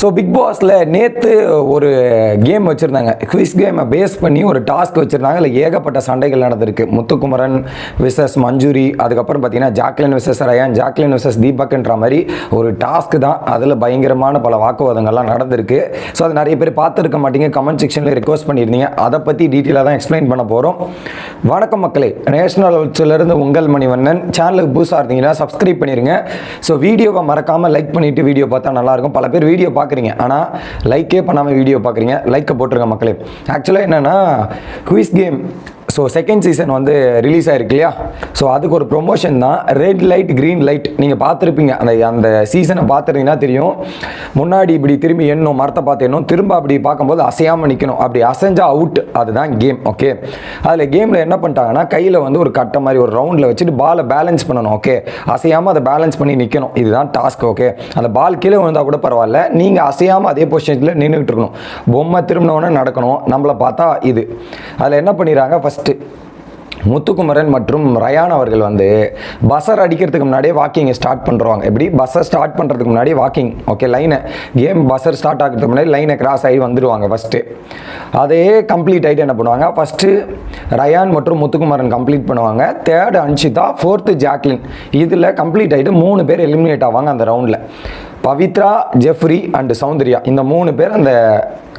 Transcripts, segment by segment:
So big பாஸில் நேற்று ஒரு கேம் வச்சுருந்தாங்க. குவிஸ் கேமை பேஸ் பண்ணி ஒரு டாஸ்க் வச்சுருந்தாங்க. இல்லை ஏகப்பட்ட சண்டைகள் நடந்திருக்கு. முத்துக்குமரன் விசஸ் மஞ்சுரி அதுக்கப்புறம் பார்த்தீங்கன்னா Jacqueline versus Rayan Jacqueline versus தீபக்ன்ற மாதிரி ஒரு டாஸ்க் தான். அதில் பயங்கரமான பல வாக்குவாதங்கள்லாம் நடந்திருக்கு. ஸோ அது நிறைய பேர் பார்த்துருக்க மாட்டீங்க. கமெண்ட் செக்ஷனில் ரிக்வஸ்ட் பண்ணியிருந்தீங்க. அதை பற்றி டீட்டெயிலாக தான் எக்ஸ்பிளைன் பண்ண போகிறோம் வணக்கம் மக்களே. நேஷனல் இருந்து உங்கள் மணிவண்ணன். சேனலுக்கு புதுசாக இருந்தீங்கன்னா சப்ஸ்கிரைப் பண்ணிடுங்க ஸோ வீடியோவை மறக்காமல் லைக் பண்ணிவிட்டு வீடியோ பார்த்தா நல்லாயிருக்கும் பல பேர் வீடியோ பார்க்க பார்க்குறீங்க ஆனால் லைக்கே பண்ணாமல் வீடியோ பார்க்குறீங்க லைக்கை போட்டுருங்க மக்களே. ஆக்சுவலாக என்னென்னா quiz game so second season வந்து ரிலீஸ் ஆயிருக்கு இல்லையா? ஸோ அதுக்கு ஒரு ப்ரொமோஷன் தான். ரெட் லைட் க்ரீன் லைட் நீங்கள் பார்த்துருப்பீங்க. அந்த அந்த சீசனை பார்த்துருந்தீங்கன்னா தெரியும். முன்னாடி இப்படி திரும்பி எண்ணும் மரத்தை பார்த்து எண்ணும் திரும்ப அப்படி பார்க்கும்போது அசையாமல் நிற்கணும் அப்படி அசைஞ்சா அவுட் அதுதான் கேம் ஓகே அதில் கேமில் என்ன பண்ணிட்டாங்கன்னா கையில் வந்து ஒரு கட்டை மாதிரி ஒரு ரவுண்டில் வச்சுட்டு பாலை பேலன்ஸ் பண்ணணும் ஓகே அசையாமல் அதை பேலன்ஸ் பண்ணி நிற்கணும் இதுதான் டாஸ்க் ஓகே அந்த பால் கீழே விழுந்தால் கூட பரவாயில்ல. நீங்கள் அசையாமல் அதே பொசிஷனில் நின்றுட்டு இருக்கணும். பொம்மை திரும்பினவொன்னே நடக்கணும். நம்மளை பார்த்தா இது. அதில் என்ன பண்ணிடுறாங்க? ஃபஸ்ட் ஃபஸ்ட்டு முத்துக்குமரன் மற்றும் ரயான் அவர்கள் வந்து பஸ்ஸர் அடிக்கிறதுக்கு முன்னாடியே வாக்கிங்கை ஸ்டார்ட் பண்ணுறாங்க எப்படி? பஸ்ஸை ஸ்டார்ட் பண்ணுறதுக்கு முன்னாடி வாக்கிங் ஓகே லைனை கேம் பஸ்ஸர் ஸ்டார்ட் ஆகிறதுக்கு முன்னாடி லைனை கிராஸ் ஆகி வந்துடுவாங்க ஃபஸ்ட்டு அதே கம்ப்ளீட் ஆகிட்டு என்ன பண்ணுவாங்க? ஃபஸ்ட்டு ரயான் மற்றும் முத்துக்குமரன் கம்ப்ளீட் பண்ணுவாங்க. Third Anshitha fourth Jacquline. இதில் கம்ப்ளீட் ஆகிட்டு மூணு பேர் எலிமினேட் ஆவாங்க அந்த ரவுண்டில் பவித்ரா ஜெஃப்ரி அண்ட் சௌந்தர்யா. இந்த மூணு பேர் அந்த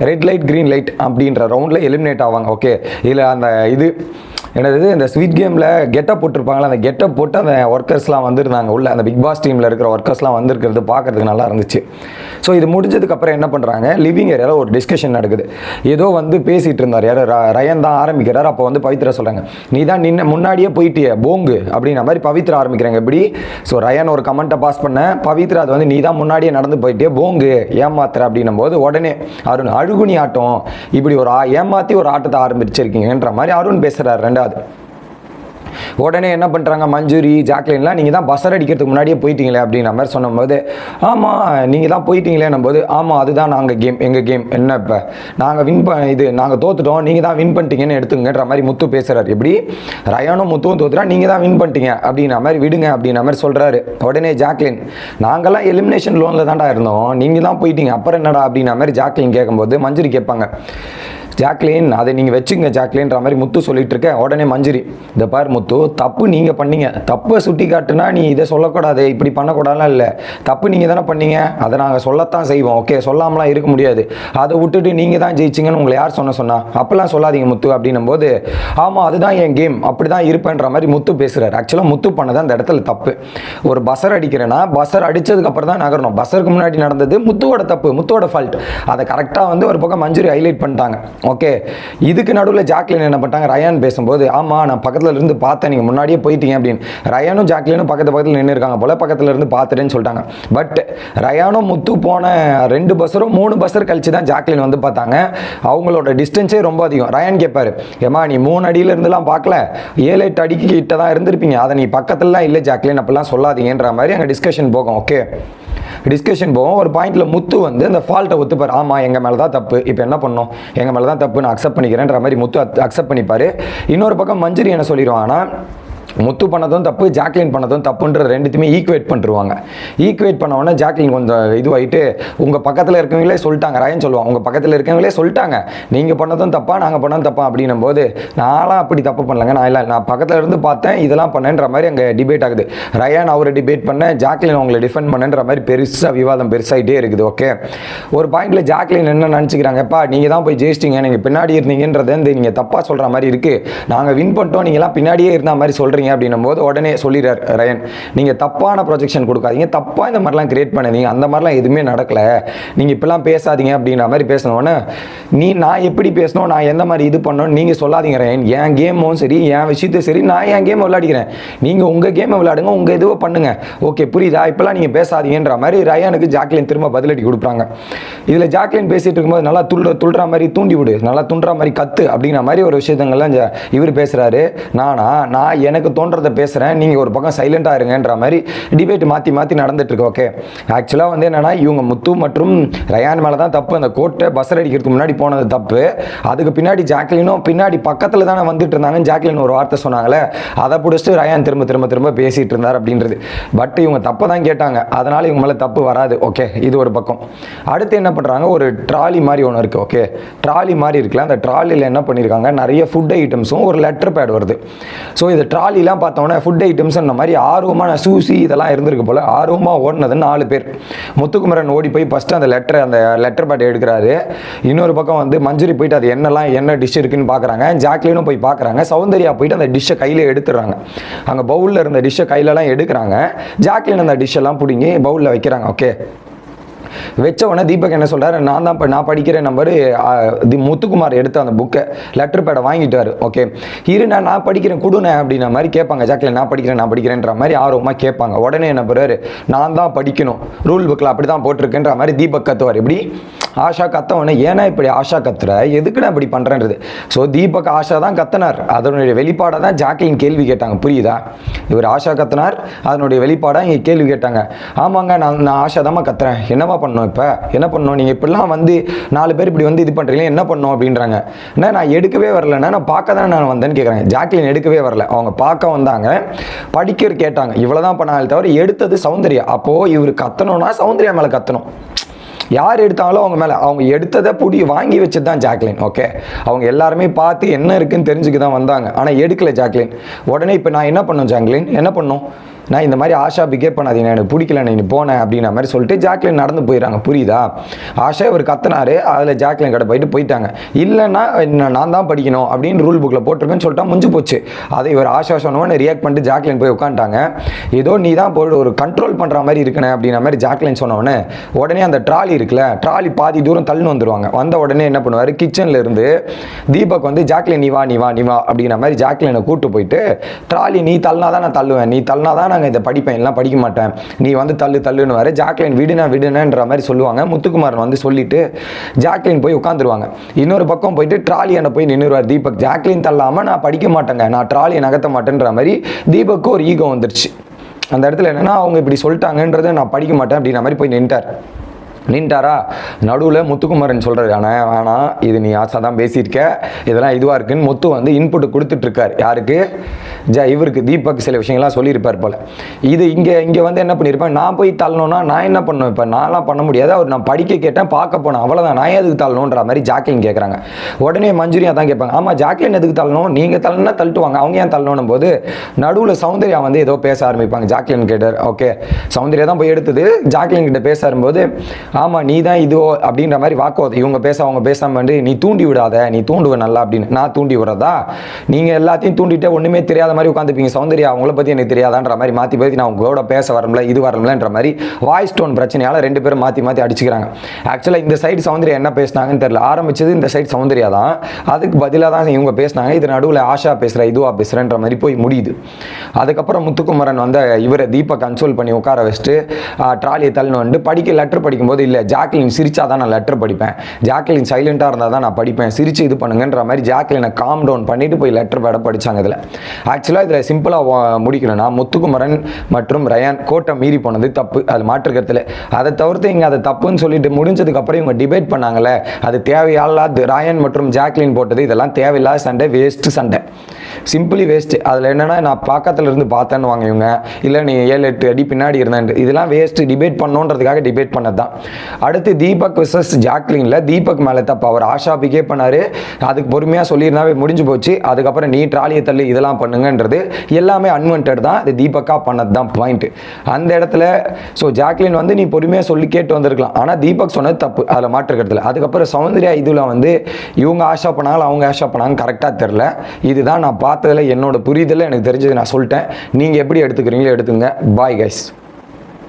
ரெட் லைட் க்ரீன் லைட் அப்படின்ற ரவுண்டில் எலிமினேட் ஆவாங்க. ஓகே இதில் அந்த இது என்னது இந்த ஸ்வீட் கேமில் கெட்டப் போட்டிருப்பாங்களா அந்த கெட்டப் போட்டு அந்த ஒர்க்கர்ஸ்லாம் வந்திருந்தாங்க உள்ள. அந்த பிக் பாஸ் டீமில் இருக்கிற ஒர்க்கர்ஸ்லாம் வந்திருக்கிறது பார்க்கறதுக்கு நல்லா இருந்துச்சு. ஸோ இது முடிஞ்சதுக்கப்புறம் என்ன பண்ணுறாங்க லிவிங் ஏரியாவில் ஒரு டிஸ்கஷன் நடக்குது. ஏதோ வந்து பேசிகிட்டு இருந்தார். யார் ரயன் தான் ஆரம்பிக்கிறார். அப்போ வந்து பவித்ரா சொல்கிறாங்க நீ தான் நின்ன முன்னாடியே போயிட்டிய போங்கு அப்படின்ற மாதிரி பவித்ரா ஆரம்பிக்கிறாங்க. எப்படி? ஸோ ரயன் ஒரு கமெண்ட்டை பாஸ் பண்ண பவித்ரா அது வந்து நீ தான் முன்னாடியே நடந்து போயிட்டே போங்கு ஏமாத்துற அப்படின்னும் போது உடனே அருண் அழுகுனி ஆட்டம். இப்படி ஒரு ஆ- ஒரு ஆட்டத்தை ஆரம்பிச்சிருக்கீங்கன்ற மாதிரி அருண் பேசுகிறார் ரெண்டாவது உடனே என்ன பண்ணுறாங்க மஞ்சுரி ஜாக்லின்லாம் நீங்கள் தான் பஸ்ஸர் அடிக்கிறதுக்கு முன்னாடியே போயிட்டீங்களே அப்படின்ற மாதிரி சொன்னபோது ஆமாம் நீங்கள் தான் போயிட்டீங்களேன்னும் போது ஆமாம் அதுதான் நாங்கள் கேம் எங்கள் கேம் என்ன இப்போ? நாங்கள் வின் ப இது நாங்கள் தோத்துட்டோம் நீங்கள் தான் வின் பண்ணிட்டீங்கன்னு எடுத்துங்கன்ற மாதிரி முத்து பேசுகிறார் எப்படி? ரயானும் முத்துவும் தோத்துறா நீங்கள் தான் வின் பண்ணிட்டீங்க அப்படின்ற மாதிரி விடுங்க அப்படின்ற மாதிரி சொல்கிறாரு உடனே ஜாக்லின் நாங்கள்லாம் எலிமினேஷன் லோனில் தான்டா இருந்தோம் நீங்கள் தான் போயிட்டீங்க அப்புறம் என்னடா அப்படின்ற மாதிரி ஜாக்லின் கேட்கும்போது மஞ்சுரி கேட்பாங்க ஜாக்லின் அதை நீங்கள் வச்சுங்க ஜாக்லின்ற மாதிரி முத்து சொல்லிட்டு இருக்க உடனே மஞ்சுரி இந்த பார் முத்து தப்பு நீங்கள் பண்ணீங்க. தப்பை சுட்டி காட்டுனா நீ இதை சொல்லக்கூடாது. இப்படி பண்ணக்கூடாதுலாம் இல்லை. தப்பு நீங்கள் தானே பண்ணீங்க. அதை நாங்கள் சொல்லத்தான் செய்வோம். ஓகே சொல்லாமலாம் இருக்க முடியாது. அதை விட்டுட்டு நீங்கள் தான் ஜெயிச்சிங்கன்னு உங்களை யார் சொன்ன சொன்னா? அப்போல்லாம் சொல்லாதீங்க முத்து அப்படின்னும் போது ஆமாம் அதுதான் என் கேம். அப்படி தான் இருப்பேன்ற மாதிரி முத்து பேசுகிறார் ஆக்சுவலாக முத்து பண்ணது அந்த இடத்துல தப்பு. ஒரு பஸ்ஸர் அடிக்கிறேன்னா பஸர் அடித்ததுக்கப்புறம் தான் நகரணும். பஸருக்கு முன்னாடி நடந்தது முத்துவோட தப்பு முத்துவோட ஃபால்ட் அதை கரெக்டாக வந்து ஒரு பக்கம் மஞ்சுரி ஹைலைட் பண்ணிட்டாங்க. ஓகே இதுக்கு நடுவில் ஜாக்லின் என்ன பண்ணிட்டாங்க? ரயான் பேசும்போது ஆமாம் நான் பக்கத்தில் இருந்து பார்த்தேன். நீங்கள் முன்னாடியே போயிட்டீங்க அப்படின்னு. ரயானும் ஜாக்லினும் பக்கத்து பக்கத்தில் நின்று இருக்காங்க போல பக்கத்தில் இருந்து பார்த்துட்டேன்னு சொல்லிட்டாங்க. பட் ரயானும் முத்து போன ரெண்டு பஸ்ஸரும் மூணு பஸ்ஸர் கழிச்சு தான் ஜாக்லின் வந்து பார்த்தாங்க. அவங்களோட டிஸ்டன்ஸே ரொம்ப அதிகம். ரயான் கேட்பார் ஏமா நீ மூணு அடியில இருந்துலாம் பார்க்கல. ஏழு எட்டு அடிக்கு கிட்ட தான் இருந்திருப்பீங்க. அதை நீ பக்கத்துலலாம் இல்லை ஜாக்லின் அப்படிலாம் சொல்லாதீங்கன்ற மாதிரி அங்கே டிஸ்கஷன் போகும். ஓகே டிஸ்கஷன் போவோம் ஒரு பாயிண்டில் முத்து வந்து அந்த ஃபால்ட்டை ஒத்துப்பார். ஆமாம் எங்கள் மேலே தான் தப்பு. இப்போ என்ன பண்ணோம்? எங்கள் மேலே தான் தப்பு நான் அக்செப்ட் பண்ணிக்கிறேன்ற மாதிரி முத்து அக்செப்ட் பண்ணிப்பார். இன்னொரு பக்கம் மஞ்சரி என்ன சொல்லிடுவாங்கன்னா முத்து பண்ணதும் தப்பு ஜாக்லின் பண்ணதும் தப்புன்ற ரெண்டுத்தையுமே ஈக்குவேட் பண்ணிருவாங்க. ஈக்குவேட் பண்ண உடனே ஜாக்லின் கொஞ்சம் இதுவாகிட்டு உங்கள் பக்கத்தில் இருக்கவங்களே சொல்லிட்டாங்க. ரயன் சொல்லுவான் உங்கள் பக்கத்தில் இருக்கவங்களே சொல்லிட்டாங்க. நீங்கள் பண்ணதும் தப்பா நாங்கள் பண்ணதும் தப்பா அப்படின்னும் போது நான்லாம் அப்படி தப்பு பண்ணலங்க. நான் இல்லை நான் பக்கத்தில் இருந்து பார்த்தேன் இதெல்லாம் பண்ணேன்ற மாதிரி அங்கே டிபேட் ஆகுது. ரயான் அவரை டிபேட் பண்ண ஜாக்லின் அவங்களை டிஃபெண்ட் பண்ணன்ற மாதிரி பெருசாக விவாதம் பெருசாகிட்டே இருக்குது ஓகே ஒரு பாயிண்டில் ஜாக்லின் என்ன நினச்சிக்கிறாங்கப்பா நீங்கள் தான் போய் ஜெயிச்சிட்டீங்க. நீங்கள் பின்னாடி இருந்தீங்கன்றதை வந்து நீங்கள் தப்பாக சொல்கிற மாதிரி இருக்குது நாங்கள் வின் பண்ணிட்டோம். நீங்களாம் பின்னாடியே இருந்த மாதிரி சொல்கிறீங்க பண்ணுறீங்க அப்படின்னும் போது உடனே சொல்லிடுறார் ரயன் நீங்கள் தப்பான ப்ரொஜெக்ஷன் கொடுக்காதீங்க. தப்பாக இந்த மாதிரிலாம் கிரியேட் பண்ணாதீங்க. அந்த மாதிரிலாம் எதுவுமே நடக்கலை. நீங்கள் இப்படிலாம் பேசாதீங்க அப்படின்ற மாதிரி பேசினோடனே நீ நான் எப்படி பேசணும்? நான் எந்த மாதிரி இது பண்ணணும் நீங்கள் சொல்லாதீங்க ரயன். என் கேமும் சரி என் விஷயத்தையும் சரி நான் என் கேமை விளையாடிக்கிறேன். நீங்கள் உங்கள் கேமை விளையாடுங்க உங்கள் இதுவோ பண்ணுங்க. ஓகே புரியுதா? இப்போலாம் நீங்கள் பேசாதீங்கன்ற மாதிரி ரயானுக்கு ஜாக்லின் திரும்ப பதிலடி கொடுப்பாங்க இதில் ஜாக்லின் பேசிகிட்டு இருக்கும்போது நல்லா துள் துள்ற மாதிரி தூண்டி விடு. நல்லா துண்டுற மாதிரி கத்து அப்படிங்கிற மாதிரி ஒரு விஷயத்தங்கள்லாம் இவர் பேசுகிறாரு நானா நான் எனக்கு எனக்கு தோன்றதை பேசுகிறேன் நீங்கள் ஒரு பக்கம் சைலண்டாக இருங்கன்ற மாதிரி டிபேட் மாற்றி மாற்றி நடந்துட்டுருக்கு ஓகே ஆக்சுவலாக வந்து என்னென்னா இவங்க முத்து மற்றும் ரயான் மேலே தான் தப்பு. அந்த கோட்டை பஸ் அடிக்கிறதுக்கு முன்னாடி போனது தப்பு. அதுக்கு பின்னாடி ஜாக்லினும் பின்னாடி பக்கத்தில் தானே வந்துட்டு இருந்தாங்க ஜாக்லின் ஒரு வார்த்தை சொன்னாங்களே அதை பிடிச்சிட்டு ரயான் திரும்ப திரும்ப திரும்ப பேசிகிட்டு இருந்தார் அப்படின்றது. பட் இவங்க தப்பை தான் கேட்டாங்க. அதனால் இவங்க மேலே தப்பு வராது ஓகே இது ஒரு பக்கம். அடுத்து என்ன பண்ணுறாங்க ஒரு ட்ராலி மாதிரி ஒன்று இருக்குது ஓகே ட்ராலி மாதிரி இருக்குல்ல அந்த ட்ராலியில் என்ன பண்ணியிருக்காங்க நிறைய ஃபுட் ஐட்டம்ஸும் ஒரு லெட்டர் பேட் வருது. ஸோ இது ட்ராலி ட்ராலிலாம் பார்த்தோன்னே ஃபுட் ஐட்டம்ஸ் அந்த மாதிரி ஆர்வமான சூசி இதெல்லாம் இருந்திருக்கு போல். ஆர்வமாக ஓடினது நாலு பேர். முத்துக்குமரன் ஓடி போய் ஃபஸ்ட்டு அந்த லெட்டர் அந்த லெட்டர் பாட்டை எடுக்கிறாரு. இன்னொரு பக்கம் வந்து மஞ்சுரி போயிட்டு அது என்னெல்லாம் என்ன டிஷ் இருக்குன்னு பார்க்குறாங்க ஜாக்லினும் போய் பார்க்குறாங்க சௌந்தர்யா போயிட்டு அந்த டிஷ்ஷை கையில் எடுத்துடுறாங்க. அங்கே பவுலில் இருந்த டிஷ்ஷை கையிலலாம் எடுக்கிறாங்க. ஜாக்லின் அந்த டிஷ்ஷெல்லாம் பிடிங்கி பவுலில் வைக்கிறாங்க. ஓகே வச்ச உடனே தீபக் என்ன சொல்கிறாரு நான் தான் இப்போ நான் படிக்கிற நம்பர் தி முத்துக்குமார் எடுத்த அந்த புக்கை லெட்டர் பேடை வாங்கிட்டார். ஓகே இருண்ணா நான் படிக்கிறேன் கொடுண்ணே அப்படின்ற மாதிரி கேட்பாங்க. ஜாக்கில் நான் படிக்கிறேன் நான் படிக்கிறேன்ற மாதிரி ஆர்வமாக கேட்பாங்க. உடனே என்ன பண்ணுறாரு நான் தான் படிக்கணும். ரூல் புக்கில் அப்படி தான் போட்டிருக்கேன்ற மாதிரி தீபக் கத்துவார். இப்படி ஆஷா கத்தவனே ஏன்னா இப்படி ஆஷா கத்துற? எதுக்கு நான் இப்படி பண்ணுறேன்றது ஸோ தீபக் ஆஷா தான் கத்தனார். அதனுடைய வெளிப்பாடை தான் ஜாக்லின் கேள்வி கேட்டாங்க. புரியுதா? இவர் ஆஷா கத்தனார். அதனுடைய வெளிப்பாடாக இங்கே கேள்வி கேட்டாங்க. ஆமாங்க நான் நான் ஆஷா தாம்மா கத்துறேன். என்னம்மா பண்ணணும் இப்போ? என்ன பண்ணணும் நீங்கள் இப்படிலாம் வந்து நாலு பேர் இப்படி வந்து இது பண்ணுறீங்க என்ன பண்ணோம் அப்படின்றாங்க. என்ன நான் எடுக்கவே வரலன்னா நான் பார்க்க தான் நான் வந்தேன்னு கேட்குறேன் ஜாக்லின் எடுக்கவே வரல. அவங்க பார்க்க வந்தாங்க. படிக்கிற கேட்டாங்க. இவ்வளோ தான் பண்ணாங்க தவிர எடுத்தது சௌந்தர்யா. அப்போது இவர் கத்தணும்னா சௌந்தர்யா மேலே கத்தணும். யார் எடுத்தாங்களோ அவங்க மேலே அவங்க எடுத்ததை புடி வாங்கி வச்சு தான் ஜாக்லின் ஓகே அவங்க எல்லாருமே பார்த்து என்ன இருக்குன்னு தெரிஞ்சுக்க தான் வந்தாங்க. ஆனால் எடுக்கல ஜாக்லின். உடனே இப்போ நான் என்ன பண்ணோம் ஜாக்லின்? என்ன பண்ணோம்? நான் இந்த மாதிரி ஆஷா பிகேவ் பண்ணாதீங்க எனக்கு பிடிக்கல நீ போனேன் அப்படின்ற மாதிரி சொல்லிட்டு ஜாக்லின் நடந்து போயிடறாங்க. புரியுதா? ஆஷா இவர் கத்தனாரு அதில் ஜாக்லின் கடை போயிட்டு போயிட்டாங்க. இல்லைன்னா நான் தான் படிக்கணும் அப்படின்னு ரூல் புக்கில் போட்டிருக்கேன்னு சொல்லிட்டா முடிஞ்சு போச்சு. அதை இவர் ஆஷா சொன்னவன் ரியாக்ட் பண்ணிட்டு ஜாக்லின் போய் உட்காந்துட்டாங்க. ஏதோ நீ தான் போய் ஒரு கண்ட்ரோல் பண்ணுற மாதிரி இருக்கணே அப்படின்ற மாதிரி ஜாக்லின் சொன்னவொடனே உடனே அந்த ட்ராலி இருக்குல்ல ட்ராலி பாதி தூரம் தள்ளுன்னு வந்துருவாங்க. வந்த உடனே என்ன பண்ணுவார்? கிச்சனில் இருந்து தீபக் வந்து ஜாக்லின் நீ வா நீ வா நீ வா அப்படிங்கிற மாதிரி ஜாக்லினை கூட்டு போயிட்டு ட்ராலி நீ தள்ளினா தான் நான் தள்ளுவேன் நீ தள்ளினா தான் நாங்கள் இதை படிப்பேன் எல்லாம் படிக்க மாட்டேன். நீ வந்து தள்ளு தள்ளுன்னு வர ஜாக்லின் விடுனா விடுனன்ற மாதிரி சொல்லுவாங்க. முத்துக்குமாரன் வந்து சொல்லிட்டு ஜாக்லின் போய் உட்காந்துருவாங்க இன்னொரு பக்கம் போயிட்டு ட்ராலி என்ன போய் நின்றுவார் தீபக். ஜாக்லின் தள்ளாமல் நான் படிக்க மாட்டேங்க. நான் ட்ராலியை நகர்த்த மாட்டேன்ற மாதிரி தீபக்கு ஒரு ஈகோ வந்துருச்சு. அந்த இடத்துல என்னன்னா அவங்க இப்படி சொல்லிட்டாங்கன்றதை நான் படிக்க மாட்டேன் அப்படின்ற மாதிரி போய் நின்ட்டார். நின்ட்டாரா? நடுவில் முத்துக்குமாரன் சொல்கிறாரு ஆனால் இது நீ ஆசை தான் பேசியிருக்க. இதெல்லாம் இதுவாக இருக்குன்னு முத்து வந்து இன்புட் கொடுத்துட்ருக்கார் யாருக்கு? ஜ இவருக்கு தீபக் சில விஷயங்கள்லாம் சொல்லியிருப்பார் போல். இது இங்கே இங்கே வந்து என்ன பண்ணியிருப்பேன் நான் போய் தள்ளணும்னா நான் என்ன பண்ணுவேன்? இப்போ நான்லாம் பண்ண முடியாது. அவர் நான் படிக்க கேட்டேன் பார்க்க போனேன். அவ்வளோதான் நான் எதுக்கு தள்ளணுன்ற மாதிரி ஜாக்லின் கேட்குறாங்க உடனே மஞ்சுரியா தான் கேட்பாங்க ஆமாம் ஜாக்லின் எதுக்கு தள்ளணும்? நீங்கள் தள்ளணும்னா தள்ளிட்டுவாங்க. அவங்க ஏன் தள்ளணும் போது நடுவில் சௌந்தர்யா வந்து ஏதோ பேச ஆரம்பிப்பாங்க ஜாக்லின் கேட்டார். ஓகே. சௌந்தர்யா தான் போய் எடுத்தது. ஜாக்லின் கிட்ட பேச ஆரம்பிக்கும்போது ஆமாம் நீ தான் இதுவோ அப்படின்ற மாதிரி வாக்குவாதம் இவங்க பேச அவங்க பேசாமல் வந்து நீ தூண்டி விடாத நீ தூண்டுவ நல்லா அப்படின்னு. நான் தூண்டி விடுறதா? நீங்கள் எல்லாத்தையும் தூண்டிட்டே ஒன்றுமே தெரியாத மாதிரி உட்காந்துப்பீங்க சௌந்தர்யா அவங்கள பற்றி எனக்கு தெரியாதான்ற மாதிரி மாற்றி மாற்றி நான் உங்க கூட பேச வரல இது வரலன்ற மாதிரி வாய்ஸ் டோன் பிரச்சனையால் ரெண்டு பேரும் மாற்றி மாற்றி அடிச்சுக்கிறாங்க. ஆக்சுவலாக இந்த சைடு சௌந்தர்யா என்ன பேசினாங்கன்னு தெரியல. ஆரம்பிச்சது இந்த சைடு சௌந்தர்யா தான். அதுக்கு பதிலாக தான் இவங்க பேசினாங்க. இது நடுவில் ஆஷா பேசுகிற இதுவா பேசுகிறேன்ற மாதிரி போய் முடியுது. அதுக்கப்புறம் முத்துக்குமரன் வந்து இவரை தீபக் கன்சோல் பண்ணி உட்கார வச்சுட்டு ட்ராலியை தள்ளினு வந்து படிக்க லெட்டர் படிக்கும்போது இல்லை. ஜாக்லின் சிரிச்சா தான் நான் லெட்டர் படிப்பேன். ஜாக்லின் சைலண்டாக இருந்தால் தான் நான் படிப்பேன். சிரிச்சு இது பண்ணுங்கன்ற மாதிரி ஜாக்லினை காம் டவுன் பண்ணிட்டு போய் லெட்டர் பேட படிச்சாங்க இதில். ஆக்சுவலாக இதில் சிம்பிளாக முடிக்கணும்னா முத்துக்குமரன் மற்றும் ரயான் கோட்டை மீறி போனது தப்பு. அது மாற்றுக்கிறதுல அதை தவிர்த்து இங்கே அதை தப்புன்னு சொல்லிட்டு முடிஞ்சதுக்கு அப்புறம் இவங்க டிபேட் பண்ணாங்கல்ல அது தேவையில்லாத ராயன் மற்றும் ஜாக்லின் போட்டது இதெல்லாம் தேவையில்லாத சண்டை வேஸ்ட்டு சண்டை. சிம்பிளி வேஸ்ட் அதில் என்னென்னா நான் பக்கத்தில் இருந்து பார்த்தேன்னு வாங்க இவங்க. இல்லை நீ ஏழு எட்டு அடி பின்னாடி இருந்தேன். இதெல்லாம் வேஸ்ட்டு டிபேட் பண்ணோன்றதுக்காக டிபேட் பண்ணது தான் அடுத்து தீபக் விசஸ் ஜாக்லின்ல தீபக் மேலே தப்பு. அவர் ஆஷா பிகே பண்ணார். அதுக்கு பொறுமையாக சொல்லியிருந்தாவே முடிஞ்சு போச்சு. அதுக்கப்புறம் நீ ட்ராலியை தள்ளி இதெல்லாம் பண்ணுங்கன்றது எல்லாமே அன்வான்ட் தான். இது தீபக்காக பண்ணது தான் பாயிண்ட் அந்த இடத்துல ஸோ ஜாக்லின் வந்து நீ பொறுமையாக சொல்லி கேட்டு வந்திருக்கலாம். ஆனால் தீபக் சொன்னது தப்பு. அதில் மாற்றுக்கிறதுல அதுக்கப்புறம் சௌந்தர்யா இதில் வந்து இவங்க ஆஷா பண்ணாலும் அவங்க ஆஷா பண்ணாங்க கரெக்டாக தெரில இதுதான் நான் பார்த்ததில் என்னோட புரிதலில் எனக்கு தெரிஞ்சது நான் சொல்லிட்டேன். நீங்கள் எப்படி எடுத்துக்கிறீங்களோ எடுத்துங்க. Bye guys